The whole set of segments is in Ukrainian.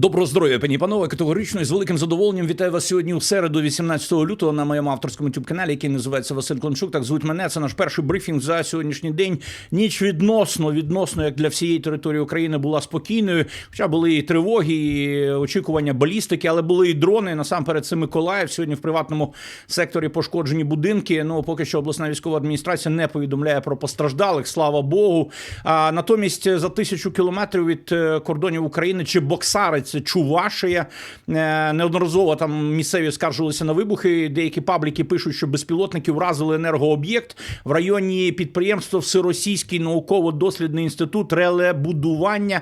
Доброго здоров'я, пані панове. Категорично і з великим задоволенням вітаю вас сьогодні у середу, 18 лютого, на моєму авторському youtube каналі який називається Василь Клончук. Так звуть мене. Це наш перший брифінг за сьогоднішній день. Ніч відносно, відносно, як для всієї території України була спокійною. Хоча були і тривоги, і очікування балістики, але були і дрони. Насамперед, це Миколаїв. Сьогодні в приватному секторі пошкоджені будинки. Ну поки що обласна військова адміністрація не повідомляє про постраждалих. Слава Богу. А натомість за тисячу кілометрів від е, кордонів України чи Боксари, це Чувашия. Е, Неодноразово там місцеві скаржилися на вибухи. Деякі пабліки пишуть, що безпілотники вразили енергооб'єкт в районі підприємства Всеросійський науково-дослідний інститут релебудування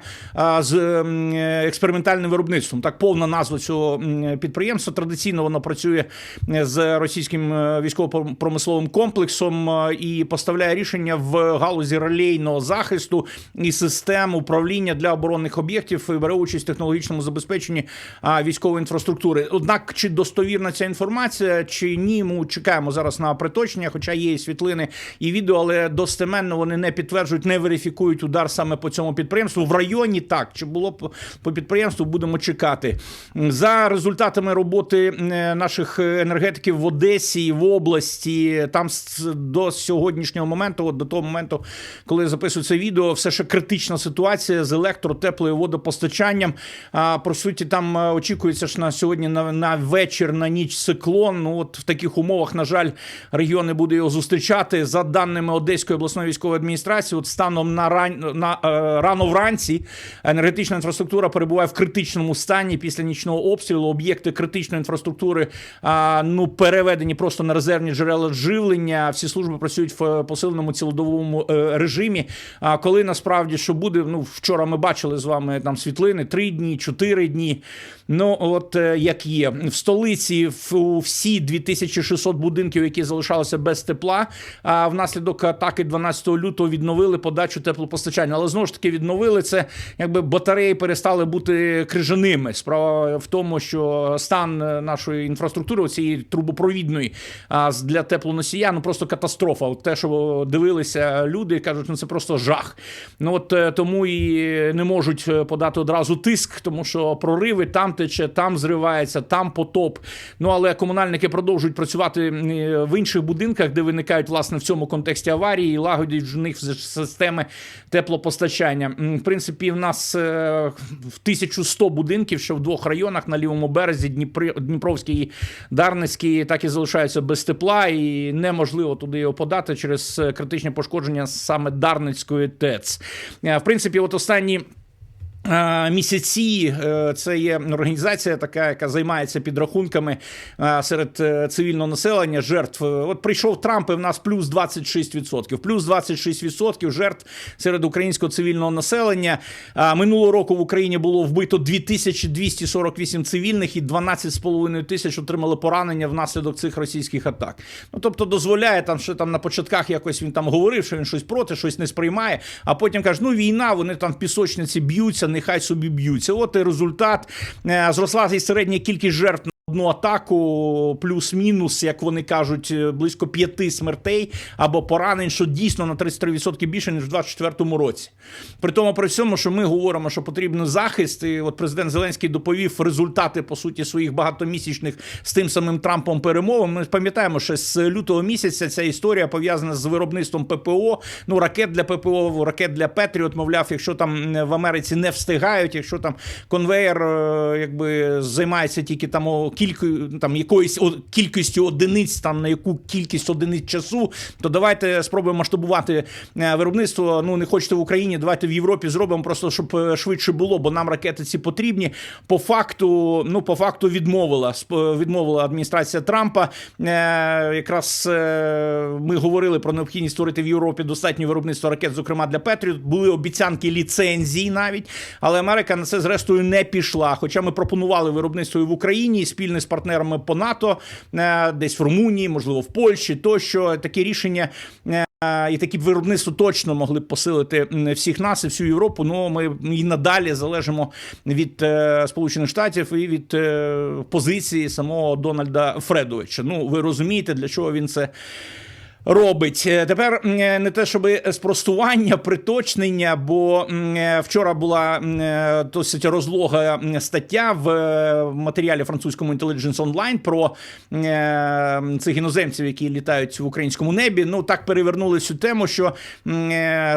з е, експериментальним виробництвом. Так, повна назва цього підприємства. Традиційно воно працює е, з російським е, військово-промисловим комплексом е, і поставляє рішення в галузі релейного захисту і систем управління для оборонних об'єктів і бере участь в технологічному забезпеченні а, військової інфраструктури. Однак, чи достовірна ця інформація, чи ні, ми чекаємо зараз на приточення, хоча є і світлини і відео, але достеменно вони не підтверджують, не верифікують удар саме по цьому підприємству. В районі так чи було по, по підприємству, будемо чекати за результатами роботи наших енергетиків в Одесі і в області. Там до сьогоднішнього моменту, от до того моменту, коли я записую це відео, все ще критична ситуація з електро, теплою водопостачанням. По суті, там е, очікується ж на сьогодні на, на вечір, на ніч циклон. Ну от в таких умовах, на жаль, регіон не буде його зустрічати. За даними Одеської обласної військової адміністрації, от станом на ран на е, рано вранці енергетична інфраструктура перебуває в критичному стані після нічного обстрілу. Об'єкти критичної інфраструктури а, ну переведені просто на резервні джерела живлення. Всі служби працюють в е, посиленому цілодобовому е, режимі. А коли насправді що буде, ну вчора ми бачили з вами там світлини три дні, чотири дні. Ну от е, як є в столиці в всі 2600 будинків, які залишалися без тепла. А внаслідок атаки 12 лютого відновили подачу теплопостачання. Але знову ж таки відновили це, якби батареї перестали бути крижаними. Справа в тому, що стан е, нашої інфраструктури, цієї трубопровідної для теплоносія, ну просто катастрофа. От те, що дивилися люди, кажуть, ну це просто жах. Ну от е, тому і не можуть подати одразу тиск, тому прориви там тече, там зривається, там потоп. Ну але комунальники продовжують працювати е, в інших будинках, де виникають власне в цьому контексті аварії, і лагодять в них системи теплопостачання. В принципі, в нас е, в 1100 будинків, що в двох районах на лівому березі Дніпри, Дніпровський і Дарницький, так і залишаються без тепла, і неможливо туди його подати через е, критичне пошкодження саме Дарницької ТЕЦ. В принципі, от останні. Місяці е, це є організація, така, яка займається підрахунками е, серед е, цивільного населення жертв. От прийшов Трамп, і в нас плюс 26%. Плюс 26% жертв серед українського цивільного населення. Минулого року в Україні було вбито 2248 цивільних і 12,5 тисяч отримали поранення внаслідок цих російських атак. Ну тобто дозволяє там, що там на початках якось він там говорив, що він щось проти, щось не сприймає, а потім каже: ну війна, вони там в пісочниці б'ються, нехай собі б'ються. От і результат Е, зросла і середня кількість жертв. Одну атаку, плюс-мінус, як вони кажуть, е, близько п'яти смертей або поранень, що дійсно на 33% більше ніж в 2024 році. При тому при всьому, що ми говоримо, що потрібен захист, і от президент Зеленський доповів результати по суті своїх багатомісячних з тим самим Трампом перемовин. Ми пам'ятаємо, що з лютого місяця ця історія пов'язана з виробництвом ППО. Ну ракет для ППО, ракет для Петріот. Мовляв, якщо там в Америці не встигають, якщо там конвейер е, якби займається тільки там о, кількою там якоюсь о- кількістю одиниць, там на яку кількість одиниць часу, то давайте спробуємо масштабувати е, виробництво. Ну не хочете в Україні, давайте в Європі зробимо просто, щоб е, швидше було, бо нам ракети ці потрібні. По факту, ну по факту відмовила відмовила адміністрація Трампа. Е, якраз е, ми говорили про необхідність створити в Європі достатнє виробництво ракет, зокрема для Петріот. Були обіцянки ліцензій навіть, але Америка на це зрештою не пішла. Хоча ми пропонували виробництво і в Україні спільне з партнерами по НАТО, е, десь в Румунії, можливо, в Польщі, тощо такі рішення. е, І такі б виробництво точно могли б посилити всіх нас і всю Європу. Ну ми і надалі залежимо від е, Сполучених Штатів і від е, позиції самого Дональда Фредовича. Ну ви розумієте, для чого він це робить. Е, Тепер е, не те, щоб спростування, приточнення, бо е, вчора була досить розлога стаття в матеріалі французькому Intelligence Online про цих іноземців, які літають в українському небі. Ну так перевернули цю тему, що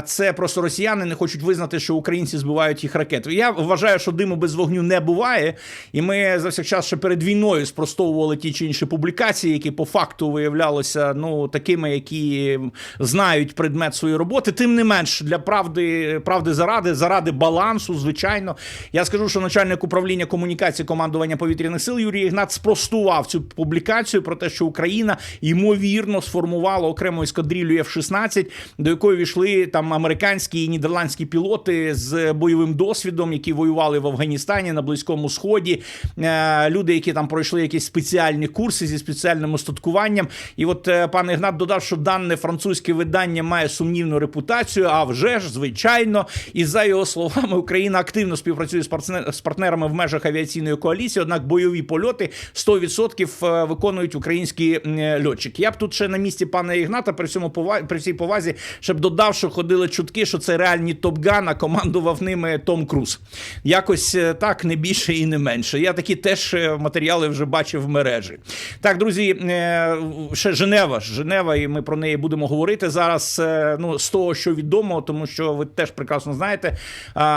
це просто росіяни не хочуть визнати, що українці збивають їх ракети. Я вважаю, що диму без вогню не буває, і ми за всіх час ще перед війною спростовували ті чи інші публікації, які по факту виявлялися ну такими, які знають предмет своєї роботи. Тим не менш, для правди правди заради, заради балансу, звичайно, я скажу, що начальник управління комунікації командування повітряних сил Юрій Ігнат спростував цю публікацію про те, що Україна ймовірно сформувала окрему ескадрилю F-16, до якої війшли там американські і нідерландські пілоти з бойовим досвідом, які воювали в Афганістані на Близькому Сході. Е, Люди, які там пройшли якісь спеціальні курси зі спеціальним устаткуванням. І от е, пан Ігнат додав, що дане французьке видання має сумнівну репутацію. А вже ж, звичайно, і за його словами, Україна активно співпрацює з партнерами в межах авіаційної коаліції. Однак бойові польоти 100% виконують українські льотчики. Я б тут ще на місці пана Ігната при пова- при всій повазі, щоб додав, що ходили чутки, що це реальні топган, а командував ними Том Круз. Якось е, так, не більше і не менше. Я такі теж е, матеріали вже бачив в мережі. Так, друзі, е, ще Женева. Женева, і ми про неї будемо говорити зараз. е, Ну, з того, що відомо, тому що ви теж прекрасно знаєте,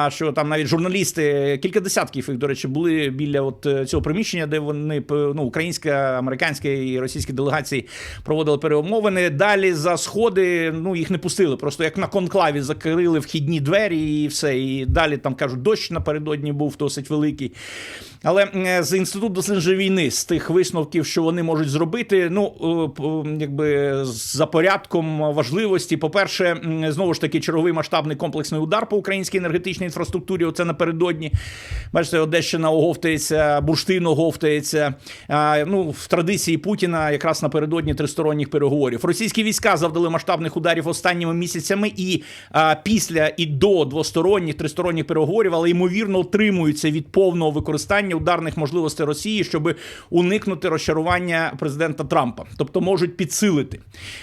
що там навіть журналісти, кілька десятків їх, до речі, були біля от е, цього приміщення, де вони ну, українська, американська і російські делегації проводили перемовини. Далі за сходи ну їх не пустили. Просто як на конклаві закрили вхідні двері і все. І далі там кажуть, дощ напередодні був досить великий. Але е, з інституту дослідження війни, з тих висновків, що вони можуть зробити, ну якби за порядком важливості, по-перше, знову ж таки, черговий масштабний комплексний удар по українській енергетичній інфраструктурі. Оце напередодні. Бачите, Одещина оговтається, бурштин оговтається. Ну, в традиції Путіна якраз напередодні тристоронніх переговорів. Російські війська завдали масштабних ударів останніми місяцями і після і до двосторонніх тристоронніх переговорів, але ймовірно утримуються від повного використання ударних можливостей Росії, щоб уникнути розчарування президента Трампа, тобто можуть підсилити.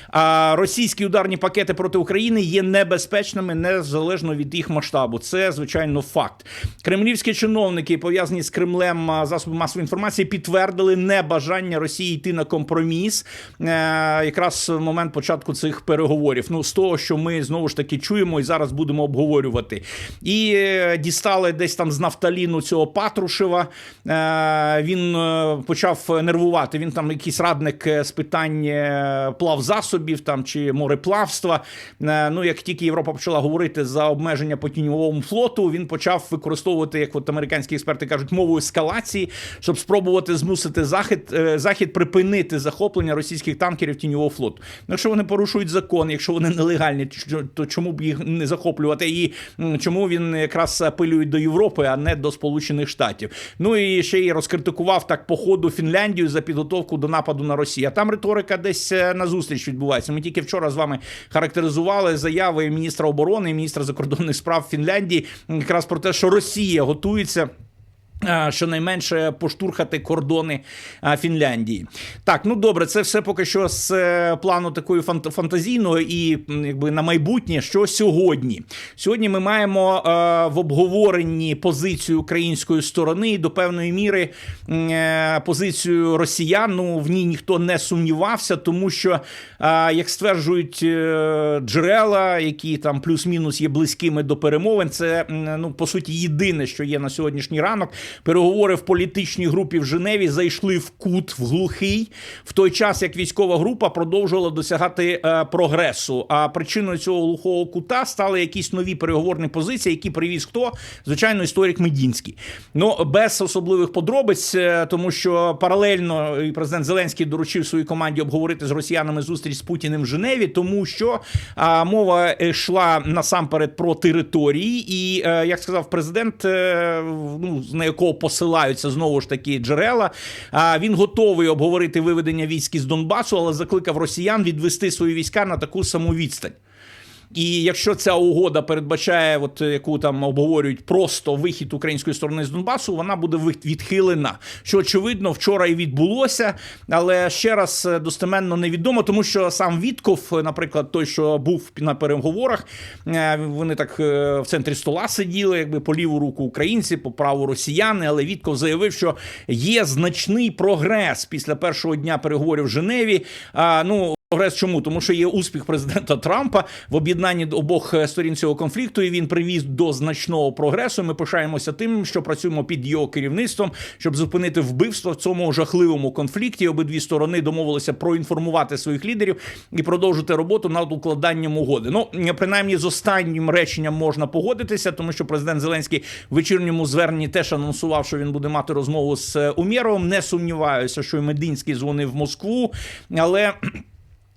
А російські ударні пакети проти України є небезпечними незалежно від їх масштабу. Це звичайно факт. Кремлівські чиновники, пов'язані з Кремлем засоби масової інформації, підтвердили небажання Росії йти на компроміс е, якраз в момент початку цих переговорів. Ну з того, що ми знову ж таки чуємо і зараз будемо обговорювати. І е, дістали десь там з нафталіну цього Патрушева. Е, Він почав нервувати. Він там якийсь радник з питань е, плавзасобів там чи мореплавства. Е, Ну як тільки Європа почала говорити за обмеження по тіньовому флоту, він почав використовувати, як от американські експерти кажуть, мову ескалації, щоб спробувати змусити захід, е, захід припинити захоплення російських танкерів тіньового флоту. Ну, Якщо вони порушують закон, якщо вони нелегальні, то чому б їх не захоплювати? І чому він якраз апелює до Європи, а не до Сполучених Штатів? Ну і ще й розкритикував так по ходу Фінляндію за підготовку до нападу на Росію. Там риторика десь е, відбувається. Ми тільки вчора з вами характеризували заяви міністра оборони міністра закордонних справ Фінляндії якраз про те, що Росія готується. Щонайменше поштурхати кордони Фінляндії. Так, ну добре, це все поки що з е, плану такої фант- фантазійного і якби на майбутнє, що сьогодні. Сьогодні ми маємо е, в обговоренні позицію української сторони і до певної міри е, позицію росіян. Ну в ній ніхто не сумнівався, тому що, е, як стверджують е, джерела, які там плюс-мінус є близькими до перемовин, це м, ну по суті єдине, що є на сьогоднішній ранок. Переговори в політичній групі в Женеві зайшли в кут в глухий в той час, як військова група продовжувала досягати е, прогресу. А причиною цього глухого кута стали якісь нові переговорні позиції, які привіз хто? Звичайно, історик Медінський. Ну без особливих подробиць, е, тому що паралельно і президент Зеленський доручив своїй команді обговорити з росіянами зустріч з Путіним в Женеві, тому що а, мова йшла насамперед про території, і е, як сказав президент, е, ну на якого посилаються знову ж таки джерела, а, він готовий обговорити виведення військ із Донбасу, але закликав росіян відвести свої війська на таку саму відстань. І якщо ця угода передбачає, от яку там обговорюють просто вихід української сторони з Донбасу, вона буде відхилена. Що очевидно вчора і відбулося, але ще раз е, достеменно невідомо, тому що сам Вітков, е, наприклад, той, що був на переговорах, е, вони так е, в центрі стола сиділи, якби по ліву руку українці, по праву росіяни. Але Вітков заявив, що є значний прогрес після першого дня переговорів в Женеві. А, ну Прогрес чому? Тому що є успіх президента Трампа в об'єднанні обох е, сторін цього конфлікту, і він привіз до значного прогресу. Ми пишаємося тим, що працюємо під його керівництвом, щоб зупинити вбивство в цьому жахливому конфлікті. Обидві сторони домовилися проінформувати своїх лідерів і продовжити роботу над укладанням угоди. Ну принаймні з останнім реченням можна погодитися, тому що президент Зеленський в вечірньому зверненні теж анонсував, що він буде мати розмову з е, Умєровим. Не сумніваюся, що і Мединський дзвонив в Москву, але.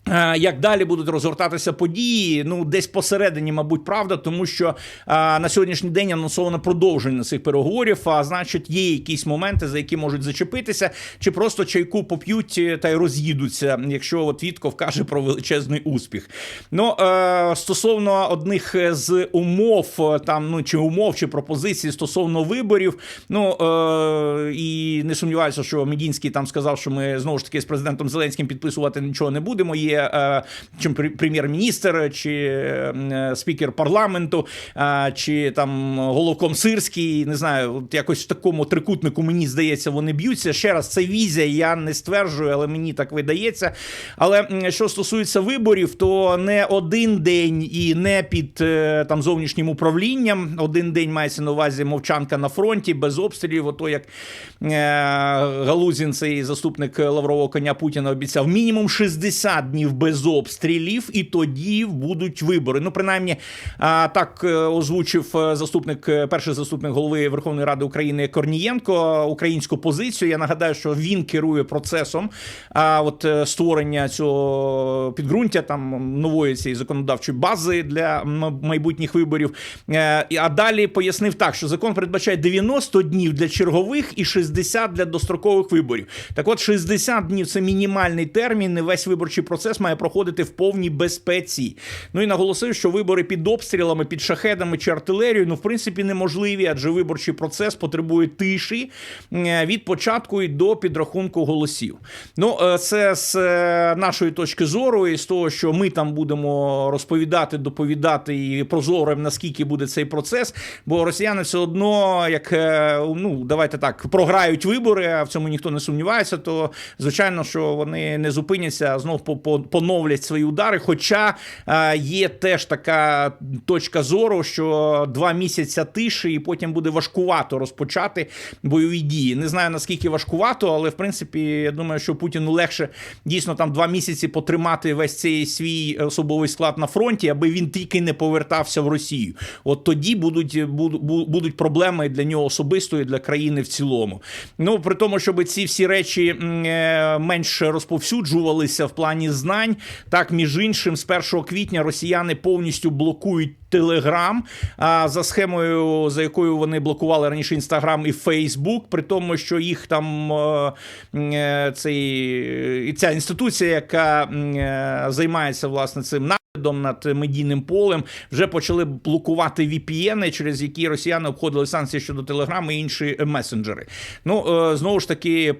Е, Як далі будуть розгортатися події? Ну, десь посередині, мабуть, правда, тому що а, на сьогоднішній день анонсовано продовження цих переговорів. А значить, є якісь моменти, за які можуть зачепитися, чи просто чайку поп'ють е, та й роз'їдуться, якщо от Вітков каже про величезний успіх. Ну е, стосовно одних з умов, е, там ну чи умов, чи пропозицій стосовно виборів. Ну е, і не сумніваюся, що Медінський там сказав, що ми знову ж таки з президентом Зеленським підписувати нічого не будемо. Є е, чим прем'єр-міністр, чи е, спікер парламенту, е, чи там головком Сирський. Не знаю, якось в такому трикутнику мені здається, вони б'ються. Ще раз, це візія, я не стверджую, але мені так видається. Але що стосується виборів, то не один день і не під там зовнішнім управлінням. Один день мається на увазі мовчанка на фронті, без обстрілів. Ото як Галузін, цей заступник Лаврового коня Путіна, обіцяв мінімум 60 днів без обстрілів, і тоді будуть вибори. Ну, принаймні, так е, озвучив е, заступник, е, перший заступник голови Верховної Ради України Корнієнко українську позицію. Я нагадаю, що він керує процесом а, от створення цього підґрунтя там нової цієї законодавчої бази для майбутніх виборів. А далі пояснив так, що закон передбачає 90 днів для чергових і 60 для дострокових виборів. Так от 60 днів це мінімальний термін. і Весь виборчий процес має проходити в повній безпеці. Ну і наголосив, що вибори під обстрілами, під шахедами чи артилерією, ну в принципі неможливі, адже виборчий процес потребує тиші від початку і до підрахунку голосів. Ну е, це з е, нашої точки зору, і з того, що ми там будемо розповідати, доповідати і прозорим, наскільки буде цей процес. Бо росіяни все одно, як е, ну давайте так, програють вибори, а в цьому ніхто не сумнівається, то звичайно, що вони не зупиняться, знов по- поновлять свої удари. Хоча е, є теж така точка зору, що два місяці тиші, і потім буде важкувато розпочати бойові дії. Не знаю наскільки важкувато, але в принципі я думаю, що Путіну легше дійсно там два місяці потримати весь цей свій особовий склад на фронті, аби він тільки не повертався в Росію. От тоді будуть буду- будуть проблеми для нього особисто і для країни в цілому. Ну при тому, щоб ці всі речі е, менш розповсюджувалися в плані знань, так між іншим, з 1 квітня росіяни повністю блокують. Телеграм за схемою, за якою вони блокували раніше Інстаграм і Фейсбук, при тому, що їх там е, е, цей, ця інституція, яка е, займається власне цим наглядом над медійним полем, вже почали блокувати VPN, через які росіяни обходили санкції щодо Телеграму і інші месенджери. Ну е, знову ж таки,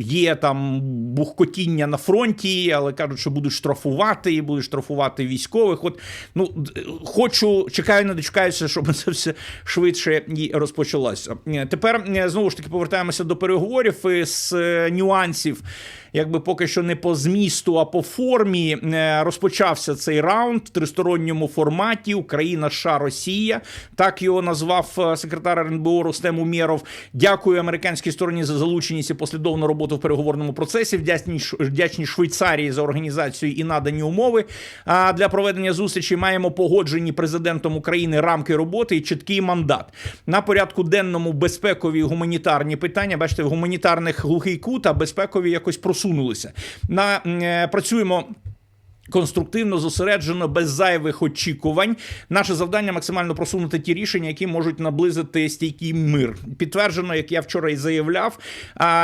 є там бухкотіння на фронті, але кажуть, що будуть штрафувати і будуть штрафувати військових. От ну хочу, чекаю, не дочекаюся, щоб це все швидше і розпочалося. Е, Тепер е, знову ж таки повертаємося до переговорів з е, нюансів. Якби поки що не по змісту, а по формі е, розпочався цей раунд в тристоронньому форматі Україна, США, Росія. Так його назвав е, секретар РНБО Рустем Умєров. Дякую американській стороні за залученість і послідовну роботу в переговорному процесі. Вдячні вдячні Швейцарії за організацію і надані умови. А для проведення зустрічі маємо погоджені президентом України рамки роботи і чіткий мандат. На порядку денному безпекові гуманітарні питання. Бачите, в гуманітарних глухий кут, а безпекові якось просунулися. На е, працюємо. Конструктивно, зосереджено, без зайвих очікувань. Наше завдання максимально просунути ті рішення, які можуть наблизити стійкий мир. Підтверджено, як я вчора і заявляв,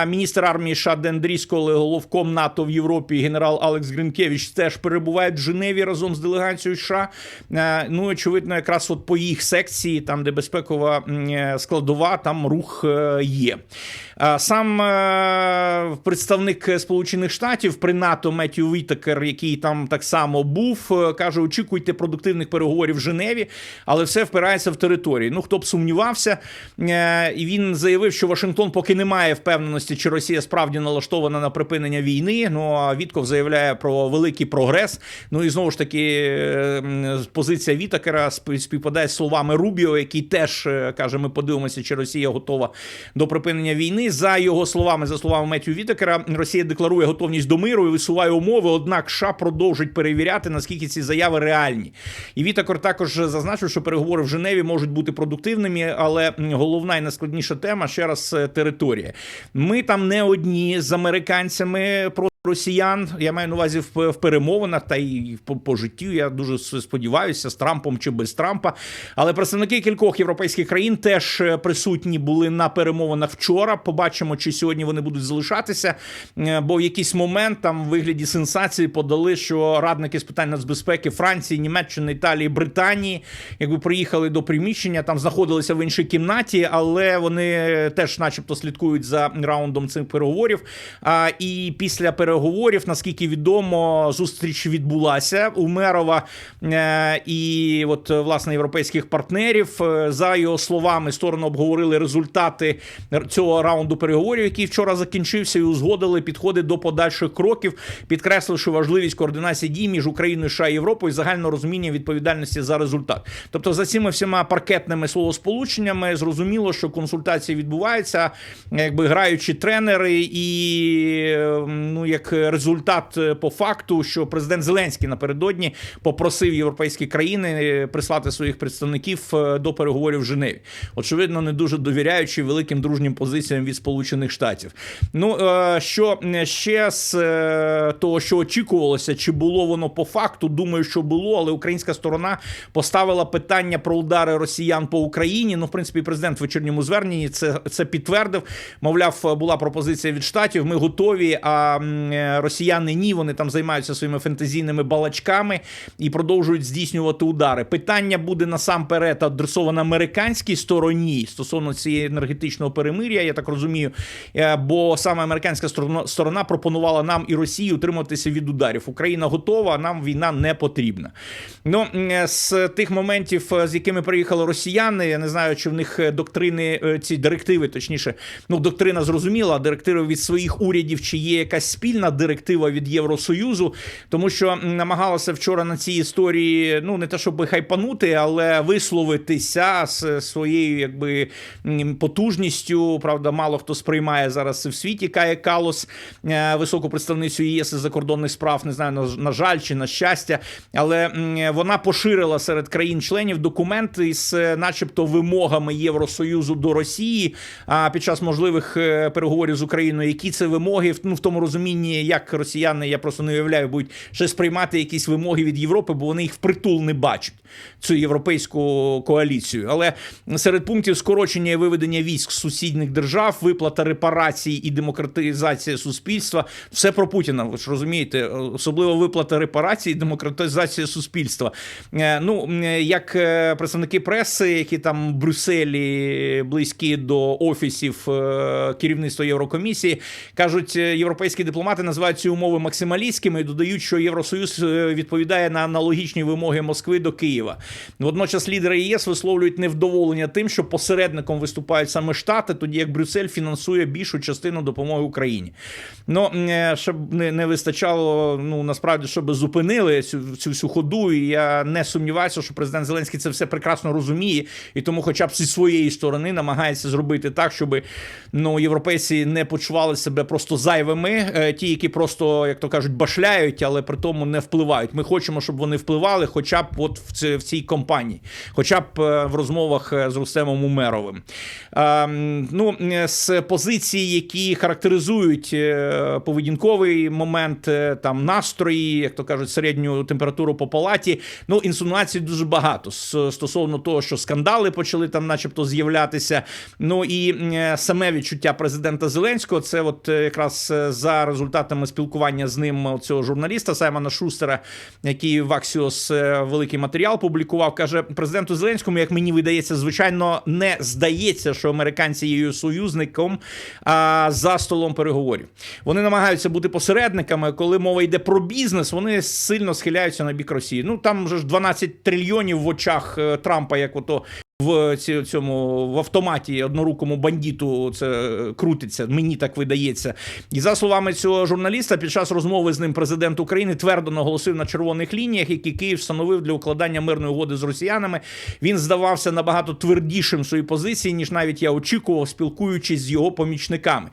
міністр армії США Ден Дріскол, головком НАТО в Європі, генерал Алекс Гринкевич теж перебувають в Женеві разом з делегацією США. Ну, очевидно, якраз от по їх секції, там де безпекова е, складова, там рух е, є. Сам е, представник Сполучених Штатів при НАТО Меттью Вітакер, який там так само був, е, каже: очікуйте продуктивних переговорів в Женеві, але все впирається в території. Ну хто б сумнівався, е, і він заявив, що Вашингтон поки не має впевненості, чи Росія справді налаштована на припинення війни. Ну а Вітков заявляє про великий прогрес. Ну і знову ж таки, е, позиція Вітакера спів- співпадає з словами Рубіо, який теж каже: ми подивимося, чи Росія готова до припинення війни. За його словами, за словами Меттю Вітакера, Росія декларує готовність до миру і висуває умови. Однак США продовжить перевіряти, наскільки ці заяви реальні. І Вітакор також зазначив, що переговори в Женеві можуть бути продуктивними, але головна і найскладніша тема ще раз е, територія. Ми там не одні з американцями. Росіян, я маю на увазі в, в перемовинах та й по, по життю. Я дуже сподіваюся, з Трампом чи без Трампа. Але представники кількох європейських країн теж е, присутні були на перемовинах вчора. Побачимо, чи сьогодні вони будуть залишатися. Е, Бо в якийсь момент там в вигляді сенсації подали, що радники з питань нацбезпеки Франції, Німеччини, Італії, Британії, якби приїхали до приміщення, там знаходилися в іншій кімнаті, але вони теж, начебто, слідкують за раундом цих переговорів. А, і після переговорів, наскільки відомо, зустріч відбулася у Мерова е, і от е, власне європейських партнерів. Е, За його словами, сторони обговорили результати цього раунду переговорів, який вчора закінчився, і узгодили підходи до подальших кроків, підкресливши важливість координації дій між Україною, США і Європою, і загального розуміння відповідальності за результат. Тобто, за цими всіма паркетними словосполученнями зрозуміло, що консультації відбуваються, якби граючі тренери, і ну як результат е, по факту, що президент Зеленський напередодні попросив європейські країни е, прислати своїх представників е, до переговорів в Женеві. Очевидно, не дуже довіряючи великим дружнім позиціям від Сполучених Штатів. Ну що ще з того, що очікувалося, чи було воно по факту, думаю, що було, але українська сторона поставила питання про удари росіян по Україні. Ну, в принципі, президент в вечірньому зверненні це, це підтвердив. Мовляв, була пропозиція від штатів. Ми готові. А росіяни ні, вони там займаються своїми фентезійними балачками і продовжують здійснювати удари. Питання буде насамперед адресоване американській стороні стосовно цієї енергетичного перемир'я. Я так розумію, е, бо саме американська сторона, пропонувала нам і Росії утриматися від ударів. Україна готова, а нам війна не потрібна. Ну е, з тих моментів, е, з якими приїхали росіяни, я не знаю, чи в них е, доктрини е, ці директиви, точніше, ну доктрина зрозуміла, директиви від своїх урядів, чи є якась спільна директива від Євросоюзу, тому що намагалася вчора на цій історії, ну не те, щоб хайпанути, але висловитися з своєю якби потужністю. Правда, мало хто сприймає зараз в світі Кая Калос, е, високу представницю ЄС закордонних справ, не знаю, на, на жаль чи на щастя, але вона поширила серед країн-членів документ із, е, начебто, вимогами Євросоюзу до Росії а під час можливих е, переговорів з Україною, які це вимоги, ну в тому розумінні, як росіяни, я просто не уявляю, будуть ще сприймати якісь вимоги від Європи, бо вони їх впритул не бачать цю європейську коаліцію. Але серед пунктів скорочення і виведення військ з сусідніх держав, виплата репарацій і демократизація суспільства все про Путіна. Ви ж розумієте, особливо виплата репарацій і демократизація суспільства. Е, Ну як е, представники преси, які там в Брюсселі близькі до офісів е, керівництва Єврокомісії, кажуть, європейські дипломати називають ці умови максималістськими і додають, що Євросоюз е, відповідає на аналогічні вимоги Москви до Києва. Водночас лідери ЄС висловлюють невдоволення тим, що посередником виступають саме Штати, тоді як Брюссель фінансує більшу частину допомоги Україні. Ну е, щоб не, не вистачало, ну насправді, щоб зупинили цю, цю всю ходу. І я не сумніваюся, що президент Зеленський це все прекрасно розуміє, і тому, хоча б зі своєї сторони, намагається зробити так, щоб ну європейці не почували себе просто зайвими. Е, Ті, які просто, як то кажуть, башляють, але при тому не впливають. Ми хочемо, щоб вони впливали, хоча б от в, ці, в цій компанії, хоча б е, в розмовах е, з Рустемом Умеровим. Е, ну, е, з позицій, які характеризують поведінковий момент, там настрої, як то кажуть, середню температуру по палаті. Ну, інсинуацій дуже багато стосовно того, що скандали почали там, начебто, з'являтися. Ну і саме відчуття президента Зеленського, це от якраз за результатами спілкування з ним цього журналіста Саймона Шустера, який в Axios е, великий матеріал публікував, каже президенту Зеленському, як мені видається, звичайно, не здається, що американці є його союзником а, за столом переговорів. Вони намагаються бути посередниками. Коли мова йде про бізнес, вони сильно схиляються на бік Росії. Ну там вже ж 12 трильйонів в очах е, Трампа, як ото. В цьому в автоматі однорукому бандиту це крутиться, мені так видається. І за словами цього журналіста, під час розмови з ним президент України твердо наголосив на червоних лініях, які Київ встановив для укладання мирної угоди з росіянами. Він здавався набагато твердішим в своїй позиції, ніж навіть я очікував, спілкуючись з його помічниками.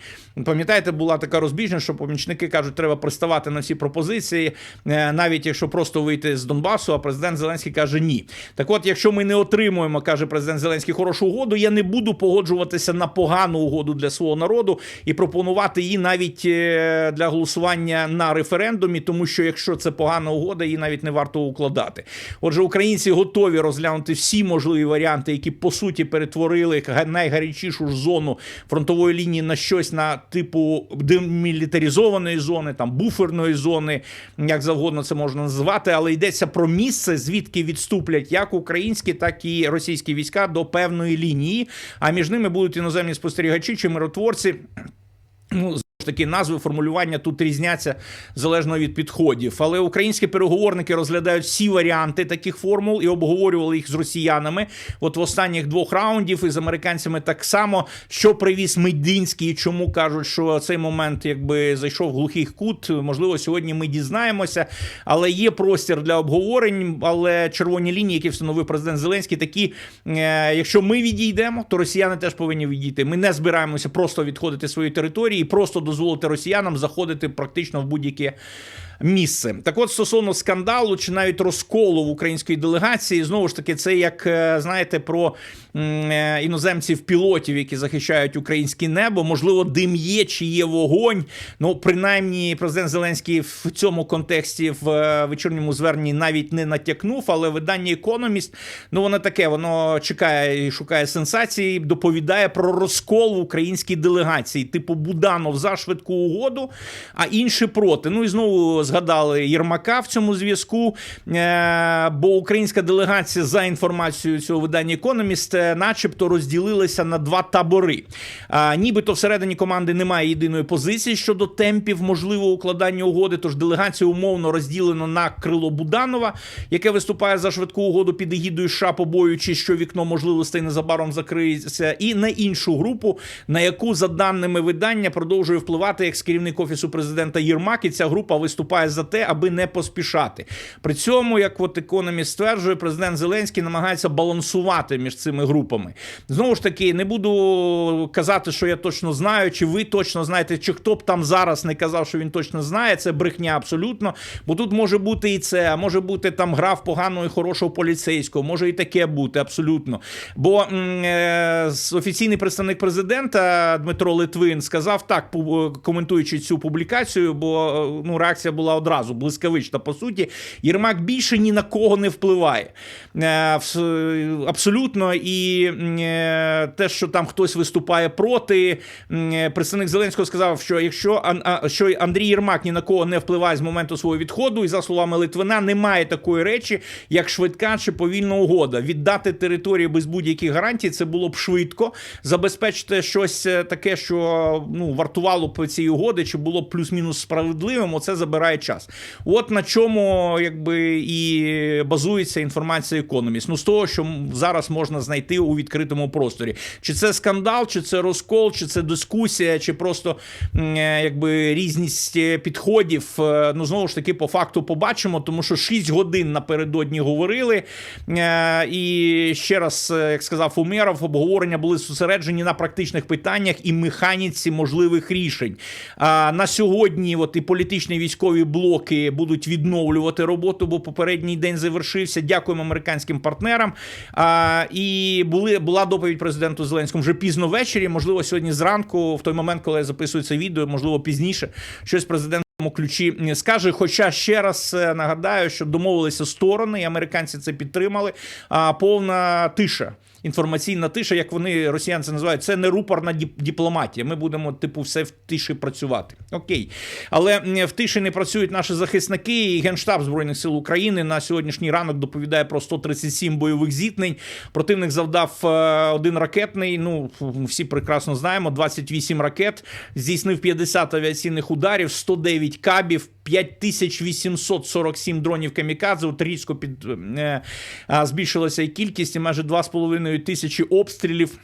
Пам'ятаєте, була така розбіжність, що помічники кажуть, треба приставати на ці пропозиції, е, навіть якщо просто вийти з Донбасу, а президент Зеленський каже ні. Так от, якщо ми не отримуємо, каже президент Зеленський, хорошу угоду, я не буду погоджуватися на погану угоду для свого народу і пропонувати її навіть е, для голосування на референдумі, тому що якщо це погана угода, її навіть не варто укладати. Отже, українці готові розглянути всі можливі варіанти, які по суті перетворили найгарячішу ж зону фронтової лінії на щось на типу демілітаризованої зони, там буферної зони, як завгодно це можна називати, але йдеться про місце, звідки відступлять як українські, так і російські війська до певної лінії. А між ними будуть іноземні спостерігачі чи миротворці. Ну, ж таки, назви формулювання тут різняться залежно від підходів. Але українські переговорники розглядають всі варіанти таких формул і обговорювали їх з росіянами. От в останніх двох раундів і з американцями так само, що привіз Мединський, і чому кажуть, що цей момент якби зайшов в глухий кут. Можливо, сьогодні ми дізнаємося, але є простір для обговорень. Але червоні лінії, які встановив президент Зеленський, такі, е, якщо ми відійдемо, то росіяни теж повинні відійти. Ми не збираємося просто відходити свої території і просто дозволити росіянам заходити практично в будь-яке. Місце так, от стосовно скандалу чи навіть розколу в української делегації, знову ж таки, це як е, знаєте про е, іноземців пілотів, які захищають українське небо. Можливо, дим є чи є вогонь. Ну, принаймні, президент Зеленський в цьому контексті в е, вечірньому зверненні навіть не натякнув, але видання Економіст, ну воно таке, воно чекає і шукає сенсації, доповідає про розкол в українській делегації, типу Буданов за швидку угоду, а інші проти. Ну і знову згадали Єрмака в цьому зв'язку. е, Бо українська делегація за інформацією цього видання Економіст, е, начебто розділилася на два табори. Нібито всередині команди немає єдиної позиції щодо темпів можливого укладання угоди. Тож делегація умовно розділена на крило Буданова, яке виступає за швидку угоду під егідою США, побоюючись, що вікно можливостей незабаром закриється, і на іншу групу, на яку за даними видання продовжує впливати екс-керівник офісу президента Єрмак. І ця група виступає за те, аби не поспішати. При цьому, як от економіст стверджує, президент Зеленський намагається балансувати між цими групами. Знову ж таки, не буду казати, що я точно знаю, чи ви точно знаєте, чи хто б там зараз не казав, що він точно знає. Це брехня абсолютно. Бо тут може бути і це, а може бути там гра в поганого і хорошого поліцейського, може і таке бути абсолютно. Бо е, офіційний представник президента Дмитро Литвин сказав так, пу- коментуючи цю публікацію, бо е, ну реакція була одразу блискавична. По суті, Єрмак більше ні на кого не впливає. Е, Абсолютно, і е, те, що там хтось виступає проти, е, представник Зеленського сказав, що якщо що Андрій Єрмак ні на кого не впливає з моменту свого відходу, і за словами Литвина, немає такої речі, як швидка чи повільна угода. Віддати територію без будь-яких гарантій це було б швидко. Забезпечити щось таке, що ну вартувало б цієї угоди, чи було б плюс-мінус справедливим. Оце забирає триває час. От на чому якби і базується інформація Economist. Ну з того, що зараз можна знайти у відкритому просторі. Чи це скандал, чи це розкол, чи це дискусія, чи просто е, якби різність е, підходів. Е, Ну знову ж таки, по факту побачимо, тому що 6 годин напередодні говорили. І ще раз, як сказав Умеров, обговорення були зосереджені на практичних питаннях і механіці можливих рішень. На сьогодні, от і політичні військові блоки будуть відновлювати роботу, бо попередній день завершився. Дякуємо американським партнерам. А, І були була доповідь президенту Зеленському вже пізно ввечері. Можливо, сьогодні зранку, в той момент, коли я записую це відео, можливо, пізніше щось президент. Ключі скаже, хоча ще раз е, нагадаю, що домовилися сторони, і американці це підтримали. А повна тиша, інформаційна тиша, як вони росіяни це називають, це не рупорна дипломатія. Ми будемо, типу, все в тиші працювати. Окей, але в тиші не працюють наші захисники. І генштаб збройних сил України на сьогоднішній ранок доповідає про 137 бойових зіткнень. Противник завдав е, один ракетний. Ну всі прекрасно знаємо. 28 ракет здійснив 50 авіаційних ударів, 109 кабів. 5847 дронів камікадзе. От різко під е, е, збільшилася і кількість, і майже 2,5 тисячі обстрілів.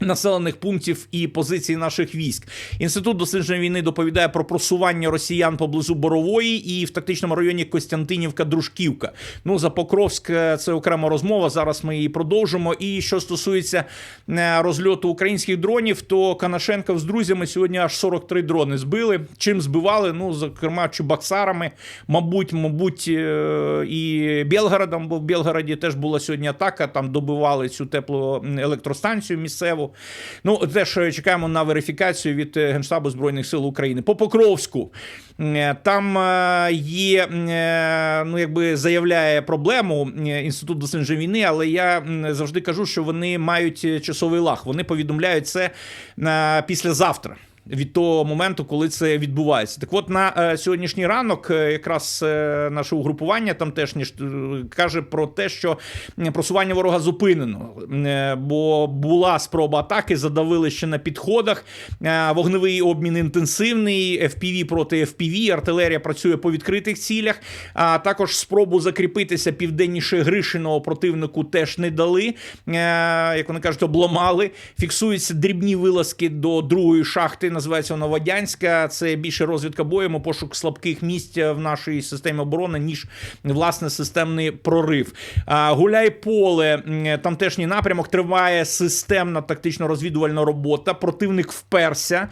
Населених пунктів і позицій наших військ. Інститут дослідження війни доповідає про просування росіян поблизу Борової і в тактичному районі Костянтинівка-Дружківка. Ну за Покровськ е, це окрема розмова. Зараз ми її продовжимо. І що стосується е, розльоту українських дронів, то Канашенко з друзями сьогодні аж 43 дрони збили. Чим збивали? Ну зокрема, чебоксарами, мабуть, мабуть, е, і Білгородом, бо в Білгороді теж була сьогодні атака. Там добивали цю теплу електростанцію місцеву. Ну, теж е, чекаємо на верифікацію від е, Генштабу Збройних сил України. По Покровську е, там є, ну якби заявляє проблему інститут досліджень війни, але я завжди кажу, що вони мають часовий лаг. Вони повідомляють це післязавтра. Від того моменту, коли це відбувається, так от на е, сьогоднішній ранок, е, якраз е, наше угрупування там теж е, каже про те, що просування ворога зупинено, бо була спроба атаки, задавили ще на підходах. Вогневий обмін інтенсивний, FPV проти FPV, артилерія працює по відкритих цілях. А також спробу закріпитися південніше Гришиного противнику теж не дали. Як вони кажуть, обламали. Фіксуються дрібні вилазки до другої шахти, називається вона Водянська. Це більше розвідка боєм, пошук слабких місць в нашій системі оборони, ніж власне системний прорив. Гуляй поле, тамтешній напрямок триває системна тактично-розвідувальна робота. Противник вперся,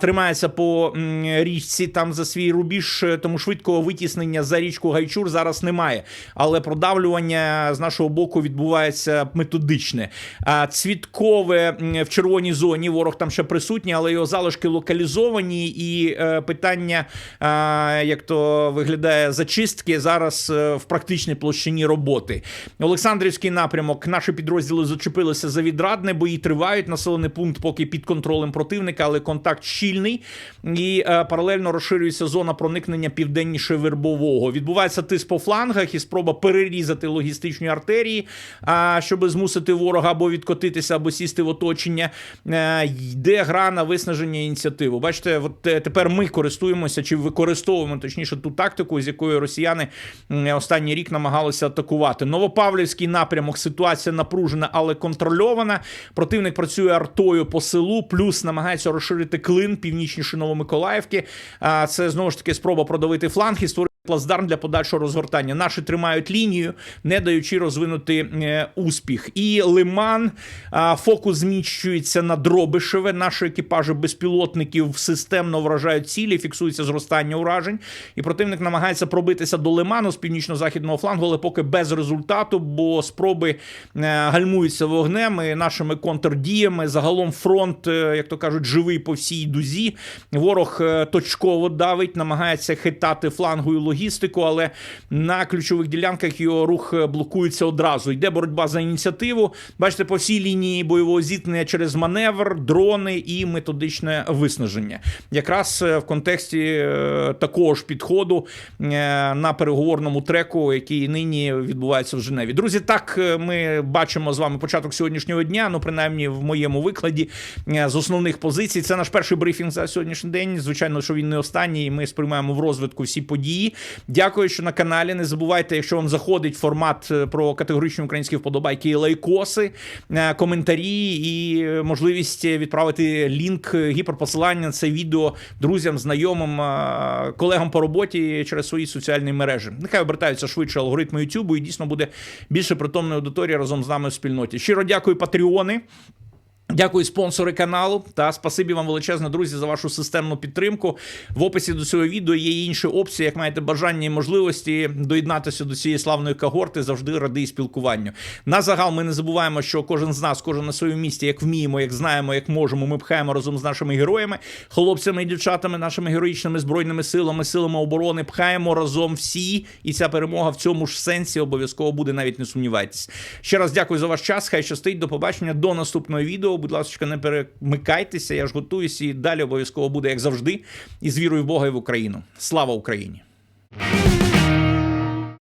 тримається по річці там за свій рубіж, тому швидкого витіснення за річку Гайчур зараз немає. Але продавлювання з нашого боку відбувається методичне. Цвіткове в червоній зоні ворог там ще присутній, але його залишки локалізовані, і е, питання, е, як то виглядає зачистки, зараз е, в практичній площині роботи. Олександрівський напрямок. Наші підрозділи зачепилися за відрадне, бої тривають. Населений пункт поки під контролем противника, але контакт щільний і е, паралельно розширюється зона проникнення південніше вербового. Відбувається тиск по флангах і спроба перерізати логістичні артерії, а щоб змусити ворога або відкотитися, або сісти в оточення. Е, Йде гра на виснаження ініціативи. Бачите, от е, тепер ми користуємося чи використовуємо точніше ту тактику, з якою росіяни останній рік намагалися атакувати. Новопавлівський напрямок ситуація напружена, але контрольована. Противник працює артою по селу, плюс намагається розширити клин північніше Новомиколаївки. А це знову ж таки спроба продавити фланг і створити. Плацдарм для подальшого розгортання. Наші тримають лінію, не даючи розвинути е, успіх. І Лиман фокус зміщується на Дробишеве. Наші екіпажі безпілотників системно вражають цілі, фіксується зростання уражень. І противник намагається пробитися до Лиману з північно-західного флангу, але поки без результату, бо спроби е, гальмуються вогнем і нашими контрдіями. Загалом фронт, е, як то кажуть, живий по всій дузі. Ворог точково давить, намагається хитати флангою логістику, але на ключових ділянках його рух е, блокується одразу. Йде боротьба за ініціативу. Бачите, по всій лінії бойового зіткнення через маневр, дрони і методичне виснаження. Якраз е, в контексті е, такого ж підходу на переговорному треку, який нині відбувається в Женеві. Друзі, так ми бачимо з вами початок сьогоднішнього дня. Ну, принаймні, в моєму викладі з основних позицій. Це наш перший брифінг за сьогоднішній день. Звичайно, що він не останній. і Ми сприймаємо в розвитку всі події. Дякую, що на каналі. Не забувайте, якщо вам заходить формат е, про категоричні українські вподобайки лайкоси, е, коментарі і е, можливість відправити лінк гіперпосилання на це відео друзям, знайомим, колегам по роботі через свої соціальні мережі. Нехай обертаються швидше алгоритми YouTube і дійсно буде більше притомної аудиторії разом з нами в спільноті. Щиро дякую, патреони. Дякую, спонсори каналу та спасибі вам величезне, друзі, за вашу системну підтримку. В описі до цього відео є інші опції. Як маєте бажання і можливості доєднатися до цієї славної когорти, завжди радий спілкуванню. На загал ми не забуваємо, що кожен з нас, кожен на своєму місці, як вміємо, як знаємо, як можемо. Ми пхаємо разом з нашими героями, хлопцями і дівчатами, нашими героїчними збройними силами, силами оборони. Пхаємо разом всі, і ця перемога в цьому ж сенсі обов'язково буде. Навіть не сумнівайтесь. Ще раз дякую за ваш час. Хай щастить. До побачення. До наступного відео. Будь ласка, не перемикайтеся. Я ж готуюся і далі обов'язково буде, як завжди, і з вірою в Бога і в Україну. Слава Україні!